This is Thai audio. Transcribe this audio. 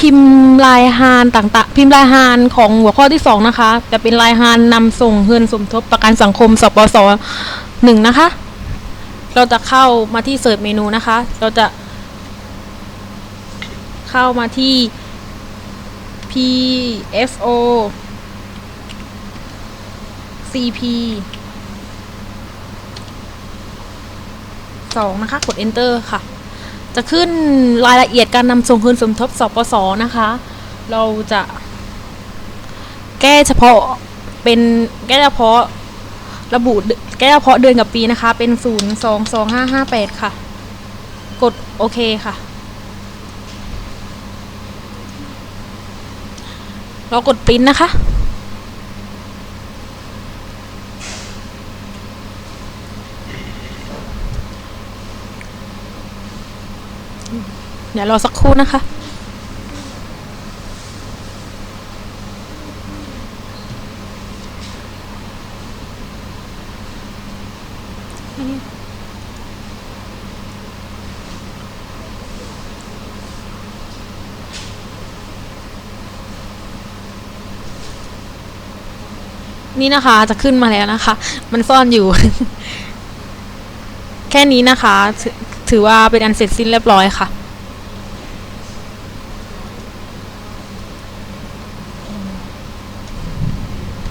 พิมพ์ลายฮานต่างๆ พิมพ์ลายฮานของหัวข้อที่สองนะคะ จะเป็นลายฮานนำส่งเงินสมทบประกันสังคมสปสหนึ่งนะคะ เราจะเข้ามาที่เสิร์ชเมนูนะคะ เราจะ เข้ามาที่ PFO CP สองนะคะ กด enter ค่ะ จะขึ้นรายละเอียดการนำส่งคืนสมทบสปสนะคะ เราจะแก้เฉพาะเป็นแก้เฉพาะระบุแก้เฉพาะเดือนกับปีนะคะ เป็นศูนย์สองสองห้าห้าแปดค่ะ กดโอเคค่ะ เรากดปริ้นนะคะ เดี๋ยวรอสักครู่นะคะ นี่นะคะจะขึ้นมาแล้วนะคะ มันซ่อนอยู่ แค่นี้นะคะ ถือว่าเป็นอันเสร็จสิ้นเรียบร้อยค่ะ